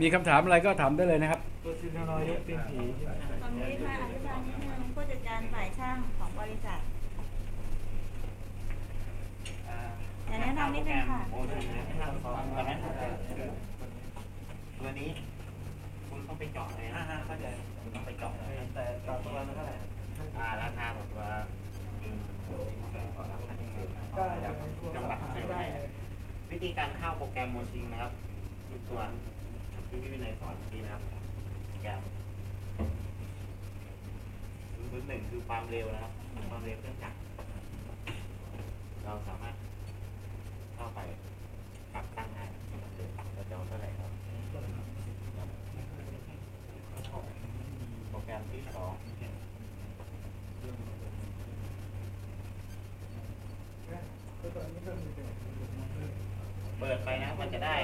มีคำถามอะไรก็ถามได้เลยนะครับตัวซีนายกเป็นผีใช่ไหมตอนนี้ค่ะอธิบายนิดนึงผู้จัดการฝ่ายช่างของบริษัทอย่าแนะนำนิดนึงค่ะโอ้ยนะครับตอนนั้นตัวนี้ คุณต้องไปเจาะเลยนะเข้าใจคุณต้องไปเจาะเลยแต่ตอนตัวนั้นเท่าไหร่อ่าราคาแบบว่าจังหวัดเซลล์วิ ธีการเข้าโปรแกรมโมชิงนะครับทุกตัวที่พี่วินัยสอนทีนะครับโปรแกรมพื้นหนึ่งคือความเร็วนะครับความเร็วเครื่องจักรเราสามารถเข้าไปปรับตั้งได้เราจะเอาเท่าไหร่ครับโปรแกรมที่สองเปิ ปิดไปนะมันจะได้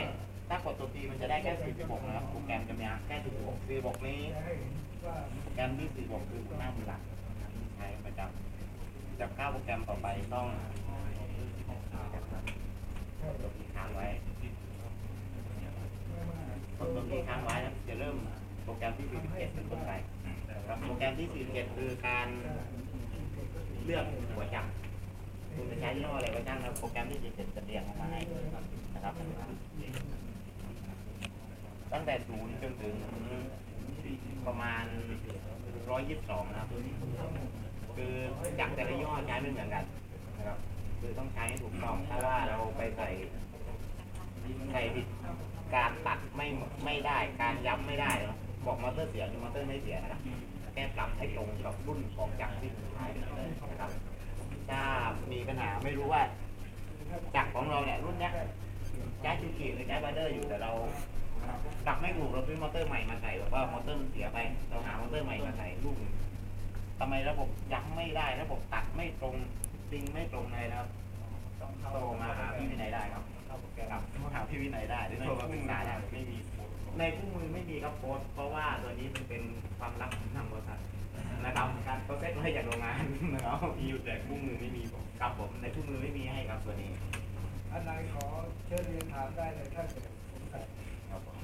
ถ้ากดตัว P มันจะได้แค่46นะครับโปรแกรมจะมีแค่46 46นี้โปรแกรมที่46คือหน้ามือหลักใช้ประจำจับเข้าโปรแกรมต่อไปต้องกดตัว P ค้างไว้กดตัว P ค้างไว้จะเริ่มโปรแกรมที่47เป็นต้นไปครับโปรแกรมที่47คือการเลือกหัวจับ ช้ยี่ห้ออะไรก็ช่างนะโปรแกรมที่จะจะเรียงออกมาให้นะครับ ตั้งแต่ศูนย์จนถึงประมาณร้อยยี่สิบสองนะครับ คือจากแต่ละยี่ห้อใช้ไม่เหมือนกันนะครับ คือต้องใช้ให้ถูกต้องถ้าว่าเราไปใส่ใส่ผิดการตัดไม่ไม่ได้การย้ำไม่ได้เนอะบอกมอเตอร์เสียหรือมอเตอร์ไม่เสียนะครับแก้ปรับให้ตรงกับรุ่นของจักรที่สุดท้ายนะครับ ถ้ามีปัญหาไม่รู้ว่าจักรของเราเนี่ยรุ่นเนี้ยใช้จูกิหรือใช้บัตเตอร์อยู่แต่เราปรับไม่ถูกเราซื้อมอเตอร์ใหม่มาใส่แบบว่ามอเตอร์มันเสียไปเราหามอเตอร์ใหม่มาใส่ลูกหนึ่งทำไมระบบยั้งไม่ได้ระบบตัดไม่ตรงซิงไม่ตรงเลยนะครับต้องโทรมาหาพี่วินัยได้ครับครับหาพี่วินัยได้หรือโทรมาปรึกษาได้ไม่มีในคู่มือไม่มีครับโค้ดเพราะว่าตัวนี้มันเป็นความลับของทางบริษัท ให้จากโรงงานนะครับมีอยู่แต่คู่มือไม่มีผมครับผมในคู่มือไม่มีให้ครับตัวนี้อันไหนขอเชิญเรียนถามได้เลยถ้าเกิดสงสัยครับผม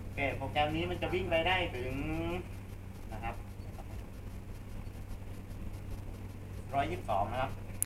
โอเคโปรแกรมนี้มันจะวิ่งไปได้ถึงนะครับร้อยยี่สิบสองนะครับ